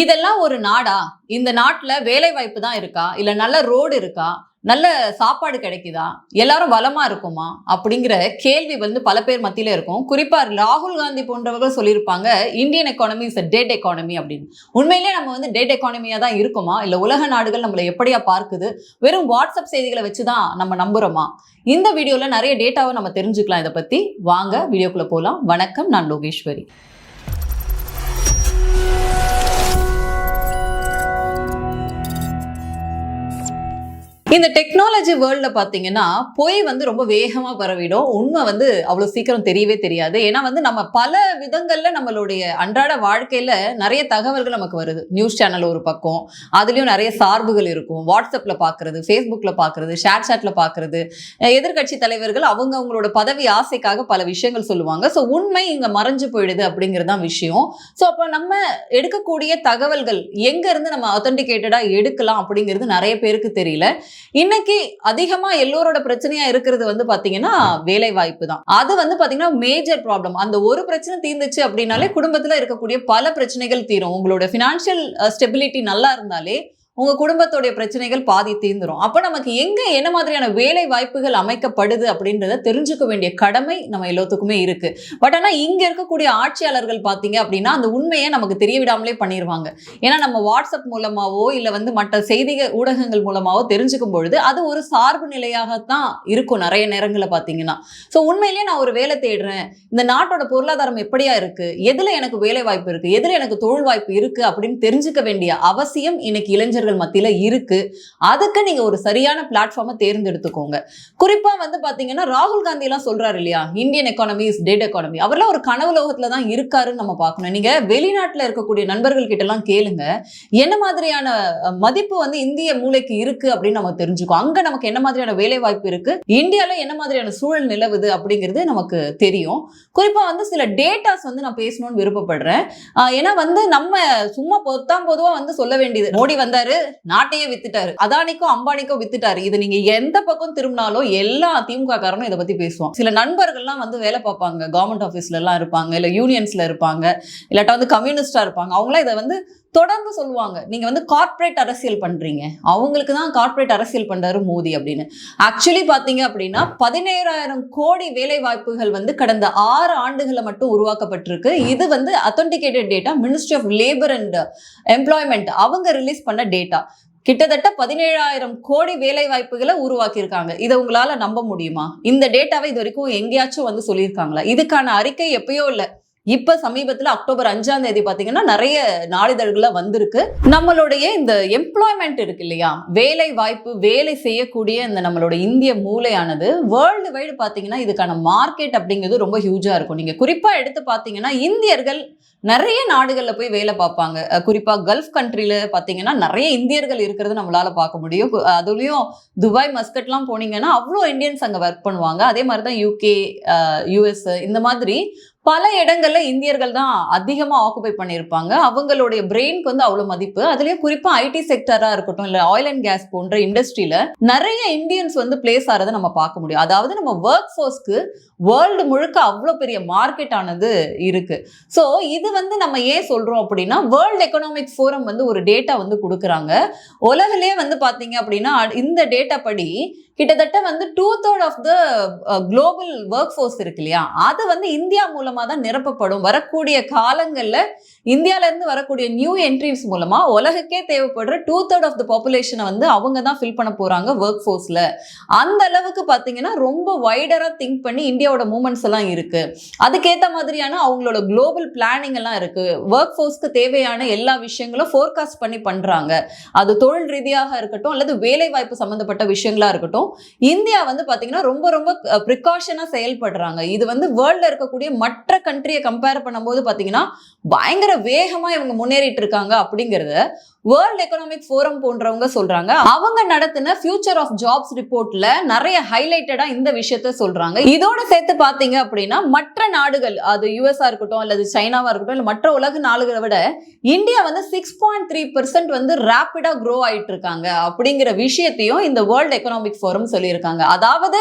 இதெல்லாம் ஒரு நாடா? இந்த நாட்டுல வேலை வாய்ப்பு தான் இருக்கா? இல்ல நல்ல ரோடு இருக்கா? நல்ல சாப்பாடு கிடைக்குதா? எல்லாரும் வளமா இருக்குமா? அப்படிங்கிற கேள்வி வந்து பல பேர் மத்தியில இருக்கும். குறிப்பா ராகுல் காந்தி போன்றவர்கள் சொல்லியிருப்பாங்க Indian economy is dead economy அப்படின்னு. உண்மையிலேயே நம்ம வந்து டேட் எக்கானமியா தான் இருக்குமா? இல்ல உலக நாடுகள் நம்மளை எப்படியா பார்க்குது? வெறும் வாட்ஸ்அப் செய்திகளை வச்சு தான் நம்ம நம்புறோமா? இந்த வீடியோல நிறைய டேட்டாவை நம்ம தெரிஞ்சுக்கலாம் இதை பத்தி. வாங்க வீடியோக்குள்ள போகலாம் வணக்கம் நான் லோகேஸ்வரி. இந்த டெக்னாலஜி வேர்ல்டில் பார்த்தீங்கன்னா பொய் வந்து ரொம்ப வேகமாக பரவிடும். உண்மை வந்து அவ்வளோ சீக்கிரம் தெரியவே தெரியாது. ஏன்னா வந்து நம்ம பல விதங்களில் நம்மளுடைய அன்றாட வாழ்க்கையில் நிறைய தகவல்கள் நமக்கு வருது. நியூஸ் சேனல் ஒரு பக்கம் அதுலேயும் நிறைய சார்புகள் இருக்கும். வாட்ஸ்அப்பில் பார்க்குறது ஃபேஸ்புக்கில் பார்க்குறது ஷேர் சாட்டில் பார்க்குறது எதிர்கட்சி தலைவர்கள் அவங்க அவங்களோட பதவி ஆசைக்காக பல விஷயங்கள் சொல்லுவாங்க. ஸோ உண்மை இங்கே மறைஞ்சு போயிடுது அப்படிங்கிறது தான் விஷயம். ஸோ அப்போ நம்ம எடுக்கக்கூடிய தகவல்கள் எங்கேருந்து நம்ம அத்தன்டிகேட்டடாக எடுக்கலாம் அப்படிங்கிறது நிறைய பேருக்கு தெரியல. இன்னைக்கு அதிகமா எல்லோரோட பிரச்சனையா இருக்கிறது வந்து பாத்தீங்கன்னா வேலை வாய்ப்பு தான். அது வந்து பாத்தீங்கன்னா மேஜர் ப்ராப்ளம் அந்த ஒரு பிரச்சனை தீர்ந்துச்சு அப்படின்னாலே குடும்பத்துல இருக்கக்கூடிய பல பிரச்சனைகள் தீரும். உங்களோட பினான்சியல் ஸ்டெபிலிட்டி நல்லா இருந்தாலே உங்க குடும்பத்தோடைய பிரச்சனைகள் பாதி தீர்ந்துரும். அப்போ நமக்கு எங்க என்ன மாதிரியான வேலை வாய்ப்புகள் அமைக்கப்படுது அப்படின்றத தெரிஞ்சுக்க வேண்டிய கடமை நம்ம எல்லாத்துக்குமே இருக்கு. பட் ஆனா இங்க இருக்கக்கூடிய ஆட்சியாளர்கள் பார்த்தீங்க அப்படின்னா அந்த உண்மையை நமக்கு தெரிய விடாமலே பண்ணிடுவாங்க ஏன்னா நம்ம வாட்ஸ்அப் மூலமாவோ இல்லை வந்து மற்ற செய்தி ஊடகங்கள் மூலமாவோ தெரிஞ்சுக்கும் பொழுது அது ஒரு சார்பு நிலையாகத்தான் இருக்கும் நிறைய நேரங்களில் பார்த்தீங்கன்னா ஸோ உண்மையிலேயே நான் ஒரு வேலை தேடுறேன். இந்த நாட்டோட பொருளாதாரம் எப்படியா இருக்கு? எதுல எனக்கு வேலை வாய்ப்பு இருக்கு? எதில் எனக்கு தொழில் வாய்ப்பு இருக்கு? அப்படின்னு தெரிஞ்சுக்க வேண்டிய அவசியம் இன்னைக்கு இளைஞர்கள் மத்தியில இருக்கு. அதுக்கு நீங்க ஒரு சரியான பிளாட்ஃபார்மை தேர்ந்தெடுத்துக்கோங்க. குறிப்பா வந்து பாத்தீங்கன்னா ராகுல் காந்தி எல்லாம் சொல்றாரு இல்லையா? Indian economy is dead economy அவர்லாம் ஒரு கனவு லோகத்துல தான் இருக்காருன்னு நம்ம பார்க்கணும். நீங்க வெளிநாட்டுல இருக்கக்கூடிய நண்பர்கள் கிட்ட எல்லாம் கேளுங்க. என்ன மாதிரியான மதிப்பு வந்து இந்திய மூளைக்கு இருக்கு அப்படின்னு நம்ம தெரிஞ்சுக்கோ. அங்க நமக்கு என்ன மாதிரியான வேலை வாய்ப்பு இருக்கு? இந்தியால என்ன மாதிரியான சூழல் நிலவுது அப்படிங்கிறது நமக்கு தெரியும். குறிப்பா வந்து சில டேட்டாஸ் வந்து நான் பேசணும்னு விருப்பப்படுறேன். ஏன்னா வந்து நம்ம சும்மா பொத்தாம் பொதுவா வந்து சொல்ல வேண்டியது. மோடி வந்தாரு நாட்டையே வித்துட்டாரு. அதானிக்கும் அம்பானிக்கும் வித்துட்டாரு. இது நீங்க எந்த பக்கம் திரும்பினாலும் எல்லா திமுக காரனும் இதை பத்தி பேசுவோம் சில நண்பர்கள்லாம் வந்து வேலை பார்ப்பாங்க. கவர்மெண்ட் ஆஃபீஸ்ல எல்லாம் இருப்பாங்க. இல்ல யூனியன்ஸ்ல இருப்பாங்க. இல்லாட்டா வந்து கம்யூனிஸ்டா இருப்பாங்க. அவங்களாம் இதை வந்து தொடர்ந்து சொல்லுவாங்க நீங்க வந்து கார்ப்பரேட் அரசியல் பண்றீங்க. அவங்களுக்கு தான் கார்ப்பரேட் அரசியல் பண்றாரு மோடி அப்படின்னு. ஆக்சுவலி பாத்தீங்க அப்படின்னா பதினேழாயிரம் கோடி வேலை வாய்ப்புகள் வந்து கடந்த ஆறு ஆண்டுகளில் மட்டும் உருவாக்கப்பட்டிருக்கு. இது வந்து authenticated data ministry of labour and employment அவங்க ரிலீஸ் பண்ண டேட்டா கிட்டத்தட்ட பதினேழாயிரம் கோடி வேலை வாய்ப்புகளை உருவாக்கியிருக்காங்க. இதை உங்களால நம்ப முடியுமா? இந்த டேட்டாவை இது வரைக்கும் எங்கேயாச்சும் வந்து சொல்லியிருக்காங்களா? இதுக்கான அறிக்கை எப்பயோ இல்லை. இப்ப சமீபத்துல அக்டோபர் அஞ்சாம் தேதி பாத்தீங்கன்னா நிறைய நாளிதழ்கள வந்திருக்கு. நம்மளுடைய இந்த எம்ப்ளாய்மெண்ட் இருக்கு இல்லையா? வேலை வாய்ப்பு வேலை செய்யக்கூடிய இந்த நம்மளோட இந்திய மூளையானது வேர்ல்டு வைடு பாத்தீங்கன்னா இதுக்கான மார்க்கெட் அப்படிங்கிறது ரொம்ப ஹியூஜா இருக்கும். நீங்க குறிப்பா எடுத்து பாத்தீங்கன்னா இந்தியர்கள் நிறைய நாடுகளில் போய் வேலை பார்ப்பாங்க. குறிப்பாக குறிப்பா கல்ஃப் கண்ட்ரியில் பார்த்தீங்கன்னா நிறைய இந்தியர்கள் இருக்கிறது நம்மளால பார்க்க முடியும். அதுலேயும் அதுலயும் துபாய் மஸ்கட்லாம் போனீங்கன்னா அவ்வளோ இந்தியன்ஸ் அங்கே ஒர்க் பண்ணுவாங்க. அதே மாதிரி தான் யூகே யூஎஸ் இந்த மாதிரி பல இடங்கள்ல இந்தியர்கள் தான் அதிகமா ஆக்குபை பண்ணியிருப்பாங்க. அவங்களுடைய பிரெயின்க்கு வந்து அவ்வளவு மதிப்பு. அதுலயும் குறிப்பா ஐடி செக்டரா இருக்கட்டும் இல்ல ஆயில் அண்ட் கேஸ் போன்ற இண்டஸ்ட்ரியில நிறைய இந்தியன்ஸ் வந்து பிளேஸ் ஆறதை நம்ம பார்க்க முடியும். அதாவது நம்ம ஒர்க் ஃபோர்ஸ்க்கு வேர்ல்டு முழுக்க அவ்வளோ பெரிய மார்க்கெட் ஆனது இருக்கு. ஸோ இது வந்து நம்ம ஏன் சொல்றோம் அப்படின்னா வேர்ல்டு எக்கனாமிக் ஃபோரம் வந்து ஒரு டேட்டா வந்து கொடுக்குறாங்க. உலகிலே வந்து பாத்தீங்க அப்படின்னா இந்த டேட்டா படி கிட்டத்தட்ட வந்து two third of the global workforce இருக்கு இல்லையா? அது வந்து இந்தியா மூலமாக தான் நிரப்பப்படும். வரக்கூடிய காலங்களில் இந்தியாவிலேருந்து வரக்கூடிய நியூ என்ட்ரிஸ் மூலமாக உலகுக்கே தேவைப்படுற டூ தேர்ட் ஆஃப் த பாப்புலேஷனை வந்து அவங்க தான் ஃபில் பண்ண போகிறாங்க ஒர்க் ஃபோர்ஸில் அந்த அளவுக்கு பார்த்தீங்கன்னா ரொம்ப வைடராக திங்க் பண்ணி இந்தியாவோட மூமெண்ட்ஸ் எல்லாம் இருக்குது அதுக்கேற்ற மாதிரியான அவங்களோட குளோபல் பிளானிங் எல்லாம் இருக்குது ஒர்க் ஃபோர்ஸ்க்கு தேவையான எல்லா விஷயங்களும் ஃபோர்காஸ்ட் பண்ணி பண்ணுறாங்க அது தொழில் ரீதியாக இருக்கட்டும் அல்லது வேலை வாய்ப்பு சம்மந்தப்பட்ட விஷயங்களா இருக்கட்டும் இந்தியா வந்து பார்த்தீங்கன்னா ரொம்ப ரொம்ப ப்ரிகாஷனாக செயல்படுறாங்க. இது வந்து வேர்ல்டில் இருக்கக்கூடிய மற்ற கண்ட்ரியை கம்பேர் பண்ணும்போது பார்த்தீங்கன்னா பயங்கர வேகமா இவங்க முன்னேறிட்டு இருக்காங்க அப்படிங்கறத வேர்ல்ட் எக்கனாமிக் ஃபோரம் போன்றவங்க சொல்றாங்க. அவங்க நடத்தின ஃபியூச்சர் ஆஃப் ஜாப்ஸ் ரிப்போர்ட்ல நிறைய ஹைலைட்டடா இந்த விஷயத்த சொல்றாங்க. இதோட சேர்த்து பாத்தீங்க அப்படின்னா மற்ற நாடுகள் அது யூஎஸ்ஆ இருக்கட்டும் அல்லது சைனாவா இருக்கட்டும் இல்ல மற்ற உலக நாடுகளை விட இந்தியா வந்து சிக்ஸ் பாயிண்ட் த்ரீ வந்து ரேப்பிடா க்ரோ ஆயிட்டு இருக்காங்க அப்படிங்கிற விஷயத்தையும் இந்த வேர்ல்ட் எக்கனாமிக் ஃபோரம் சொல்லியிருக்காங்க. அதாவது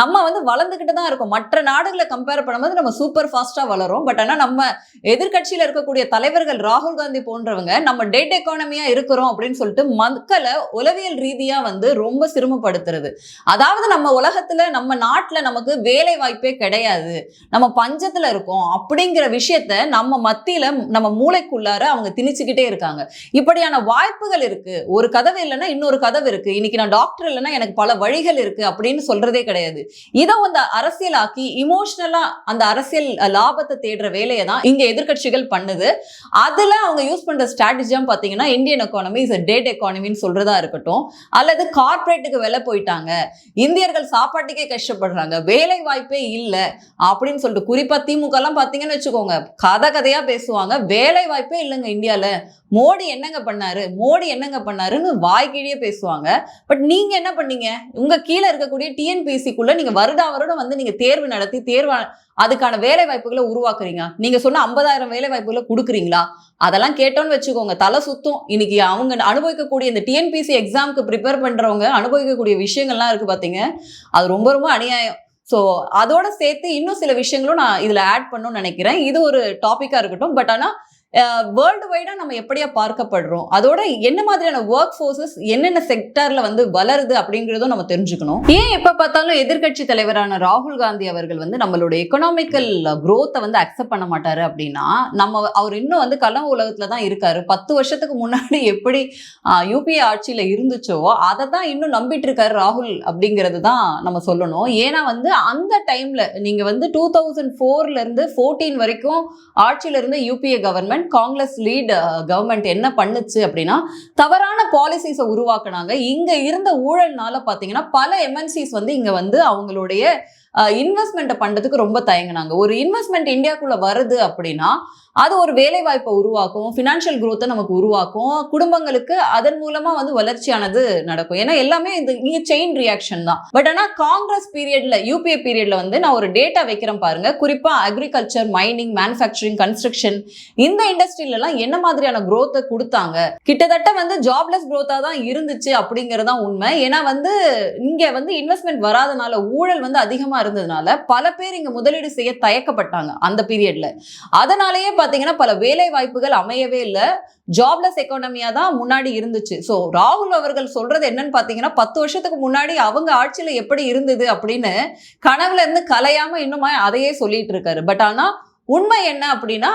நம்ம வந்து வளர்ந்துகிட்டு தான் இருக்கோம். மற்ற நாடுகளை கம்பேர் பண்ணும்போது நம்ம சூப்பர் ஃபாஸ்டா வளரும் பட் ஆனா நம்ம எதிர்கட்சியில இருக்கக்கூடிய தலைவர்கள் ராகுல் காந்தி போன்றவங்க நம்ம டெட் எக்கானமியா இருக்கிறோம் அப்படின்னு சொல்லிட்டு மக்களை உளவியல் ரீதியா வந்து ரொம்ப சிரமப்படுத்துறது அதாவது நம்ம உலகத்துல நம்ம நாட்டுல நமக்கு வேலை வாய்ப்பே கிடையாது. நம்ம பஞ்சத்துல இருக்கோம் அப்படிங்கிற விஷயத்த நம்ம மத்தியில நம்ம மூளைக்குள்ளார அவங்க திணிச்சுக்கிட்டே இருக்காங்க. இப்படியான வாய்ப்புகள் இருக்கு. ஒரு கதவு இல்லைன்னா இன்னொரு கதவு இருக்கு. இன்னைக்கு நான் டாக்டர் இல்லைன்னா எனக்கு பல வழிகள் இருக்கு அப்படின்னு சொல்றதே கிடையாது. இதை வந்து அரசியலாக்கி இமோஷனலா அந்த அரசியல் லாபத்தை தேடுற வேலையை தான் இங்க எதிர்கட்சிகள் பண்ணுது. அதுல அவங்க யூஸ் பண்ற ஸ்ட்ராட்டஜியா பாத்தீங்கன்னா இந்தியன் எக்கானமி இஸ் டேட் எக்கானமின்னு சொல்றதா இருக்கட்டும். அல்லது கார்பரேட்டுக்கு வெளில போயிட்டாங்க. இந்தியர்கள் சாப்பாட்டுக்கே கஷ்டப்படுறாங்க. வேலை வாய்ப்பே இல்லை. அப்படின்னு சொல்லிட்டு குறிப்பா திமுக எல்லாம் பாத்தீங்கன்னு வச்சுக்கோங்க. கதை கதையா பேசுவாங்க. வேலை வாய்ப்பே இல்லைங்க இந்தியால. மோடி என்னங்க பண்ணாரு? மோடி என்னங்க பண்ணாருன்னு வாய்க்கிழியே பேசுவாங்க. பட் நீங்க என்ன பண்ணீங்க? உங்க கீழே இருக்கக்கூடிய டிஎன்பிசிக்குள்ள நீங்க வருடா வருடம் வந்து நீங்க தேர்வு நடத்தி தேர்வு அதுக்கான வேலை வாய்ப்புகளை உருவாக்குறீங்க. நீங்க சொன்ன ஐம்பதாயிரம் வேலை வாய்ப்புகளை கொடுக்குறீங்களா? அதெல்லாம் கேட்டோன்னு வச்சுக்கோங்க. தலை சுத்தம். இன்னைக்கு அவங்க அனுபவிக்கக்கூடிய இந்த டிஎன்பிசி எக்ஸாம்க்கு ப்ரிப்பேர் பண்றவங்க அனுபவிக்கக்கூடிய விஷயங்கள்லாம் இருக்கு பாத்தீங்க. அது ரொம்ப ரொம்ப அநியாயம். ஸோ அதோட சேர்த்து இன்னும் சில விஷயங்களும் நான் இதுல ஆட் பண்ணணும்னு நினைக்கிறேன். இது ஒரு டாப்பிக்காக இருக்கட்டும். பட் ஆனா வேர்ல்டு வைடாக நம்ம எப்படியா பார்க்கப்படுறோம்? அதோட என்ன மாதிரியான ஒர்க் ஃபோர்ஸஸ் என்னென்ன செக்டாரில் வந்து வளருது அப்படிங்கிறதும் நம்ம தெரிஞ்சுக்கணும். ஏன் எப்போ பார்த்தாலும் எதிர்க்கட்சி தலைவரான ராகுல் காந்தி அவர்கள் வந்து நம்மளோட எக்கனாமிக்கல் க்ரோத்தை வந்து அக்செப்ட் பண்ண மாட்டாரு அப்படின்னா நம்ம அவர் இன்னும் வந்து கனவு உலகத்தில் தான் இருக்காரு. பத்து வருஷத்துக்கு முன்னாடி எப்படி யூபிஏ ஆட்சியில் இருந்துச்சோ அதை தான் இன்னும் நம்பிட்டு இருக்காரு ராகுல் அப்படிங்கிறது தான் நம்ம சொல்லணும். ஏன்னா வந்து அந்த டைமில் நீங்கள் வந்து டூ தௌசண்ட் ஃபோர்லேருந்து ஃபோர்டீன் வரைக்கும் ஆட்சியிலிருந்து UPA government Congress lead government என்ன பண்ணுச்சு அப்படின்னா தவறான பாலிசிஸை உருவாக்குனாங்க. இங்க இருந்த ஊழல்னால பாத்தீங்கன்னா பல எம்என்சிஸ் வந்து இங்க வந்து அவங்களுடைய uh, இன்வெஸ்ட்மெண்ட்டை பண்றதுக்கு ரொம்ப தயங்குனாங்க. ஒரு இன்வெஸ்ட்மெண்ட் இந்தியாக்குள்ளே வருது அப்படின்னா அது ஒரு வேலை வாய்ப்பை உருவாக்கும் ஃபினான்ஷியல் குரோத்தை நமக்கு உருவாக்கும் குடும்பங்களுக்கு அதன் மூலமா வந்து வளர்ச்சியானது நடக்கும். ஏன்னா எல்லாமே இது இங்க செயின் ரியாக்ஷன் தான். பட் ஆனா காங்கிரஸ் பீரியட்ல யூபிஏ பீரியட்ல வந்து நான் ஒரு டேட்டா வைக்கிறேன் பாருங்க. குறிப்பா அக்ரிகல்ச்சர் மைனிங் மேனுஃபேக்சரிங் கன்ஸ்ட்ரக்ஷன் இந்த இண்டஸ்ட்ரியில எல்லாம் என்ன மாதிரியான குரோத்தை கொடுத்தாங்க? கிட்டத்தட்ட வந்து ஜாப்லெஸ் குரோத்தா தான் இருந்துச்சு அப்படிங்கறதா தான் உண்மை. ஏன்னா வந்து இங்க வந்து இன்வெஸ்ட்மெண்ட் வராதனால ஊழல் வந்து அதிகமா இருந்ததுனால பல பேர் இங்க முதலீடு செய்ய தயக்கப்பட்டாங்க அந்த பீரியட்ல அதனாலேயே பாத்தீங்கன்னா பல வேலை வாய்ப்புகள் அமையவே இல்லை. ஜாப்லெஸ் எக்கானமியா தான் முன்னாடி இருந்துச்சு. ஸோ ராகுல் அவர்கள் சொல்றது என்னன்னு பாத்தீங்கன்னா பத்து வருஷத்துக்கு முன்னாடி அவங்க ஆட்சியில எப்படி இருந்தது அப்படின்னு கனவுல இருந்து கலையாம இன்னுமா அதையே சொல்லிட்டு இருக்காரு. பட் ஆனா உண்மை என்ன அப்படின்னா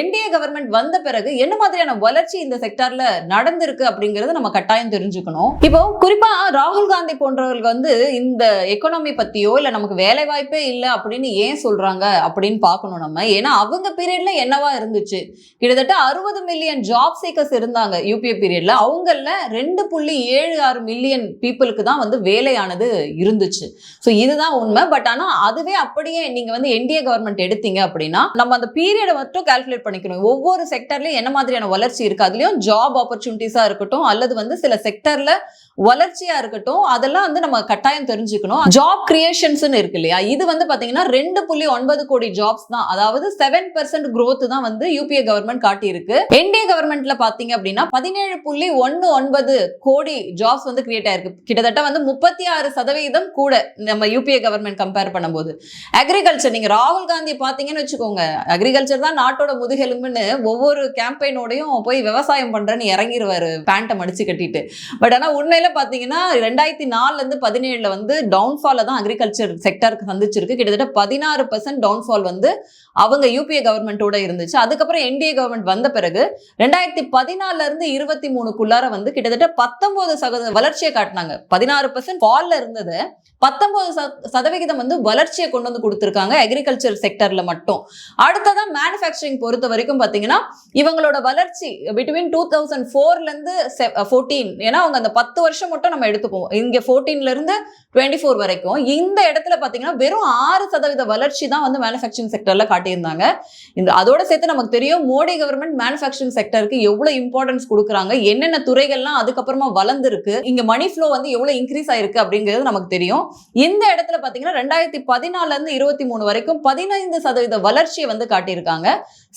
என்டிஏ கவர்மெண்ட் வந்த பிறகு என்ன மாதிரியான வளர்ச்சி இந்த செக்டார்ல நடந்திருக்கு அப்படிங்கறது நம்ம கட்டாயம் தெரிஞ்சுக்கணும். இப்போ குறிப்பா ராகுல் காந்தி போன்றவர்கள் வந்து இந்த எக்கனாமி பத்தியோ இல்ல நமக்கு வேலை வாய்ப்பே இல்லை அப்படின்னு ஏன் சொல்றாங்க அப்படின்னு பார்க்கணும் நம்ம. ஏன்னா அவங்க பீரியட்ல என்னவா இருந்துச்சு? கிட்டத்தட்ட அறுபது மில்லியன் ஜாப் சீக்கர்ஸ் இருந்தாங்க யூபிஏ பீரியட்ல அவங்கள ரெண்டு புள்ளி ஏழு ஆறு மில்லியன் பீப்புளுக்கு தான் வந்து வேலையானது இருந்துச்சு. ஸோ இதுதான் உண்மை. பட் ஆனா அதுவே அப்படியே நீங்க வந்து என்டிஏ கவர்மெண்ட் எடுத்தீங்க அப்படின்னா நம்ம அந்த பீரியடை மட்டும் கால்குலேட் பண்ணிக்கணும். ஒவ்வொரு செக்டர்லயும் என்ன மாதிரியான வளர்ச்சி இருக்கு? அதுலயும் ஜாப் ஆப்பர்ச்சுனிட்டிஸா இருக்கட்டும் அல்லது வந்து சில செக்டர்ல வளர்ச்சியா இருக்கட்டும் அதெல்லாம் வந்து நம்ம கட்டாயம் தெரிஞ்சுக்கணும். ஜாப் கிரியேஷன்ஸ் இருக்கு இல்லையா? இது வந்து பாத்தீங்கன்னா ரெண்டு புள்ளி ஒன்பது கோடி ஜாப்ஸ் தான். அதாவது செவன் பெர்சென்ட் க்ரோத் தான் வந்து யூபிஏ கவர்மெண்ட் காட்டியிருக்கு. என்டிஏ கவர்மெண்ட்ல பாத்தீங்க அப்படின்னா பதினேழு புள்ளி ஒன்னு ஒன்பது கோடி ஜாப்ஸ் வந்து கிரியேட் ஆயிருக்கு. கிட்டத்தட்ட வந்து முப்பத்தி ஆறு சதவீதம் கூட நம்ம யூபிஏ கவர்மெண்ட் கம்பேர் பண்ணும்போது. அக்ரிகல்ச்சர் நீங்க ராகுல் காந்தி பாத்தீங்கன்னு வச்சுக்கோங்க. அக்ரிகல்ச்சர் தான் நாட்டோட முதுகெலும்புன்னு ஒவ்வொரு கேம்பெயினோடையும் போய் விவசாயம் பண்றேன்னு இறங்கிடுவாரு பேண்ட்டை மடிச்சு கட்டிட்டு. பட் ஆனா உண்மையில பாத்தீங்கன்னா ரெண்டாயிரத்தி நாலுல இருந்து பதினேழுல வந்து டவுன்ஃபால தான் அக்ரிகல்ச்சர் செக்டருக்கு சந்திச்சிருக்கு. கிட்டத்தட்ட பதினாறு பர்சன்ட் டவுன்ஃபால் வந்து அவங்க யூபிஏ கவர்மெண்ட்டோட இருந்துச்சு. அதுக்கப்புறம் என்டிஏ கவர்மெண்ட் வந்த பிறகு ரெண்டாயிரத்தி பதினாலுல இருந்து இருபத்தி மூணுக்குள்ளார வந்து கிட்டத்தட்ட பத்தொன்பது சதவீத வளர்ச்சியை காட்டினாங்க. பதினாறு பர்சன்ட் ஃபால்ல இருந்தது பத்தொன்பது சதவிகிதம் வந்து வளர்ச்சியை கொண்டு வந்து கொடுத்துருக்காங்க அக்ரிகல்ச்சர் செக்டர்ல மட்டும். அடுத்ததா மேனுஃபேக்சரிங் பொறுத்த வரைக்கும் பாத்தீங்கன்னா இவங்களோட வளர்ச்சி பிட்வீன் டூ தௌசண்ட் ஃபோர்லேருந்து ஃபோர்டீன் ஏன்னா அவங்க அந்த பத்து வருஷம் மட்டும் நம்ம எடுத்துப்போம் இங்கே ஃபோர்டீன்லேருந்து டுவெண்ட்டி ஃபோர் வரைக்கும். இந்த இடத்துல பார்த்தீங்கன்னா வெறும் ஆறு சதவீத வளர்ச்சி தான் வந்து மேனுஃபேக்சரிங் செக்டரில் காட்டியிருந்தாங்க. இந்த அதோட சேர்த்து நமக்கு தெரியும் மோடி கவர்மெண்ட் மேனுஃபேக்சரிங் செக்டருக்கு எவ்வளவு இம்பார்ட்டன்ஸ் கொடுக்குறாங்க என்னென்ன துறைகள்லாம் அதுக்கப்புறமா வளர்ந்துருக்கு இங்க மணி ஃப்ளோ வந்து எவ்வளவு இன்க்ரீஸ் ஆயிருக்கு அப்படிங்கிறது நமக்கு தெரியும். இந்த இடத்துல பாத்தீங்கன்னா ரெண்டாயிரத்தி பதினாலுல இருந்து இருபத்தி மூணு வரைக்கும் பதினைந்து சதவீத வளர்ச்சி வளர்ச்சியை வந்து காட்டியிருக்காங்க.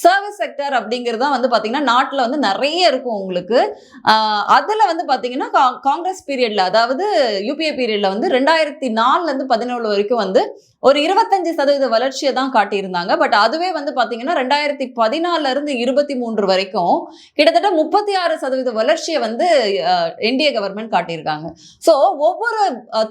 சர்வீஸ் செக்டர் அப்படிங்கிறது தான் வந்து பாத்தீங்கன்னா நாட்டுல வந்து நிறைய இருக்கும் உங்களுக்கு. ஆஹ் அதுல வந்து பாத்தீங்கன்னா கா- காங்கிரஸ் பீரியட்ல அதாவது யூபிஏ பீரியட்ல வந்து ரெண்டாயிரத்தி நாலுல இருந்து பதினேழு வரைக்கும் வந்து ஒரு இருபத்தஞ்சு சதவீத வளர்ச்சியை தான் காட்டியிருந்தாங்க. பட் அதுவே வந்து பாத்தீங்கன்னா ரெண்டாயிரத்தி பதினாலருந்து இருபத்தி மூன்று வரைக்கும் கிட்டத்தட்ட முப்பத்தி ஆறு சதவீத வளர்ச்சியை வந்து என்டிஏ கவர்மெண்ட் காட்டியிருக்காங்க. ஸோ ஒவ்வொரு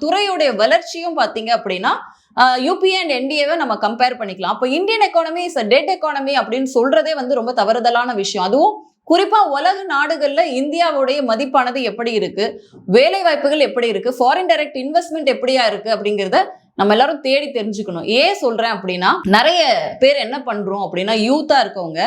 துறையுடைய வளர்ச்சியும் பார்த்தீங்க அப்படின்னா யூபிஏ அண்ட் என்டிஏவை நம்ம கம்பேர் பண்ணிக்கலாம். அப்போ Indian economy is a dead economy அப்படின்னு சொல்றதே வந்து ரொம்ப தவறுதலான விஷயம். அதுவும் குறிப்பா உலக நாடுகள்ல இந்தியாவுடைய மதிப்பானது எப்படி இருக்கு? வேலை வாய்ப்புகள் எப்படி இருக்கு? ஃபாரின் டைரக்ட் இன்வெஸ்ட்மெண்ட் எப்படியா இருக்கு அப்படிங்கிறத நம்ம எல்லாரும் தேடி தெரிஞ்சுக்கணும். ஏன் சொல்றேன் அப்படின்னா நிறைய பேர் என்ன பண்றோம் அப்படின்னா யூத்தா இருக்கவங்க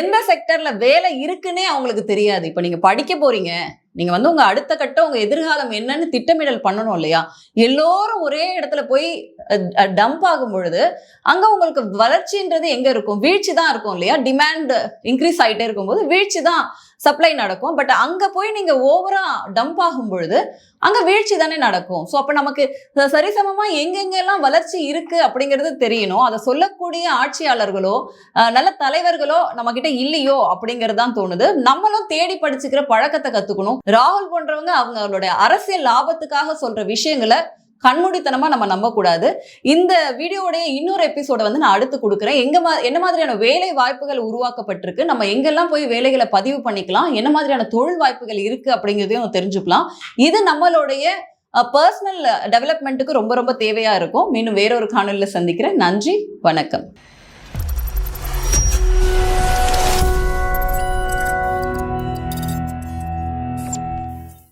எந்த செக்டர்ல வேலை இருக்குன்னே அவங்களுக்கு தெரியாது. இப்போ நீங்க படிக்க போறீங்க நீங்க வந்து உங்க அடுத்த கட்டம் உங்க எதிர்காலம் என்னன்னு திட்டமிடல் பண்ணணும் இல்லையா? எல்லோரும் ஒரே இடத்துல போய் டம்ப் ஆகும் பொழுது அங்க உங்களுக்கு வளர்ச்சின்றது எங்க இருக்கும்? வீழ்ச்சி தான் இருக்கும் இல்லையா? டிமாண்ட் இன்க்ரீஸ் ஆகிட்டே இருக்கும்போது வீழ்ச்சி தான் சப்ளை நடக்கும். பட் அங்க போய் நீங்க ஓவரா டம்ப் ஆகும் பொழுது அங்க வீழ்ச்சி தானே நடக்கும். ஸோ அப்போ நமக்கு சரிசமமாக எங்கெங்கெல்லாம் வளர்ச்சி இருக்கு அப்படிங்கிறது தெரியணும். அதை சொல்லக்கூடிய ஆட்சியாளர்களோ நல்ல தலைவர்களோ நம்ம கிட்ட இல்லையோ அப்படிங்கிறது தான் தோணுது. நம்மளும் தேடி படிச்சுக்கிற பழக்கத்தை கத்துக்கணும். ராகுல் போன்றவங்க அவங்களுடைய அரசியல் லாபத்துக்காக சொல்ற விஷயங்களை கண்மூடித்தனமா நம்ம நம்பக்கூடாது. இந்த வீடியோடைய இன்னொரு எபிசோட வந்து நான் அடுத்து கொடுக்குறேன். எங்க மா என்ன மாதிரியான வேலை வாய்ப்புகள் உருவாக்கப்பட்டிருக்கு? நம்ம எங்கெல்லாம் போய் வேலைகளை பதிவு பண்ணிக்கலாம்? என்ன மாதிரியான தொழில் வாய்ப்புகள் இருக்கு அப்படிங்கிறதையும் தெரிஞ்சுக்கலாம். இது நம்மளுடைய பர்சனல் டெவலப்மெண்ட்டுக்கு ரொம்ப ரொம்ப தேவையா இருக்கும். மீண்டும் வேறொரு காணொலியில் சந்திக்கிறேன். நன்றி வணக்கம்.